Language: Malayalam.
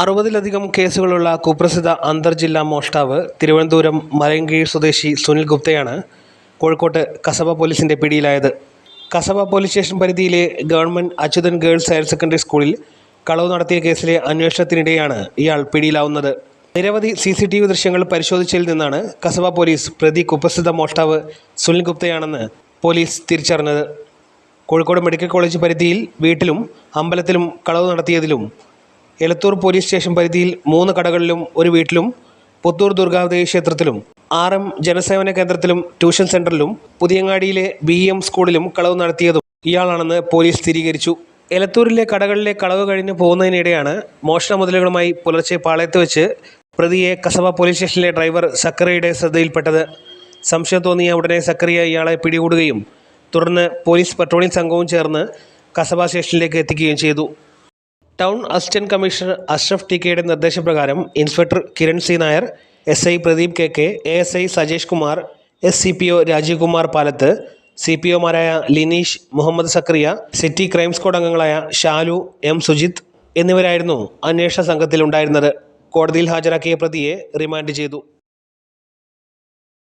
അറുപതിലധികം കേസുകളുള്ള കുപ്രസിദ്ധ അന്തർജില്ലാ മോഷ്ടാവ് തിരുവനന്തപുരം മലയങ്കീഴ് സ്വദേശി സുനിൽ ഗുപ്തയാണ് കോഴിക്കോട്ട് കസബ പോലീസിന്റെ പിടിയിലായത്. കസബ പോലീസ് സ്റ്റേഷൻ പരിധിയിലെ government Achuthan girls higher secondary സ്കൂളിൽ കളവ് നടത്തിയ കേസിലെ അന്വേഷണത്തിനിടെയാണ് ഇയാൾ പിടിയിലാവുന്നത്. നിരവധി സി സി ടി വി ദൃശ്യങ്ങൾ പരിശോധിച്ചതിൽ നിന്നാണ് കസബ പോലീസ് പ്രതി കുപ്രസിദ്ധ മോഷ്ടാവ് സുനിൽ ഗുപ്തയാണെന്ന് പോലീസ് തിരിച്ചറിഞ്ഞത്. കോഴിക്കോട് മെഡിക്കൽ കോളേജ് പരിധിയിൽ വീട്ടിലും അമ്പലത്തിലും കളവ് നടത്തിയതിലും എലത്തൂർ പോലീസ് സ്റ്റേഷൻ പരിധിയിൽ മൂന്ന് കടകളിലും ഒരു വീട്ടിലും പുത്തൂർ ദുർഗാദേവി ക്ഷേത്രത്തിലും ആർ എം ജനസേവന കേന്ദ്രത്തിലും ട്യൂഷൻ സെന്ററിലും പുതിയങ്ങാടിയിലെ ബി എം സ്കൂളിലും കളവ് നടത്തിയതും ഇയാളാണെന്ന് പോലീസ് സ്ഥിരീകരിച്ചു. എലത്തൂരിലെ കടകളിലെ കളവ് കഴിഞ്ഞ് പോകുന്നതിനിടെയാണ് മോഷണ മുതലുകളുമായി പുലർച്ചെ പാളയത്ത് വെച്ച് പ്രതിയെ കസബ പോലീസ് സ്റ്റേഷനിലെ ഡ്രൈവർ സക്കറയുടെ ശ്രദ്ധയിൽപ്പെട്ടത്. സംശയം തോന്നിയ ഉടനെ സക്കറിയ ഇയാളെ പിടികൂടുകയും തുടർന്ന് പോലീസ് പട്രോളിംഗ് സംഘവും ചേർന്ന് കസബ സ്റ്റേഷനിലേക്ക് എത്തിക്കുകയും ചെയ്തു. Town assistant commissioner Ashraf T കെയുടെ നിർദ്ദേശപ്രകാരം inspector Kiran C Nair S I Pradeep K K A S I Sajesh Kumar S C P O Rajeev Kumar Palath C P ഒമാരായ Lineesh Muhammad Zakariya city crime squad അംഗങ്ങളായ ഷാലു എം സുജിത്ത് എന്നിവരായിരുന്നു അന്വേഷണ സംഘത്തിലുണ്ടായിരുന്നത്. കോടതിയിൽ ഹാജരാക്കിയ പ്രതിയെ റിമാൻഡ് ചെയ്തു.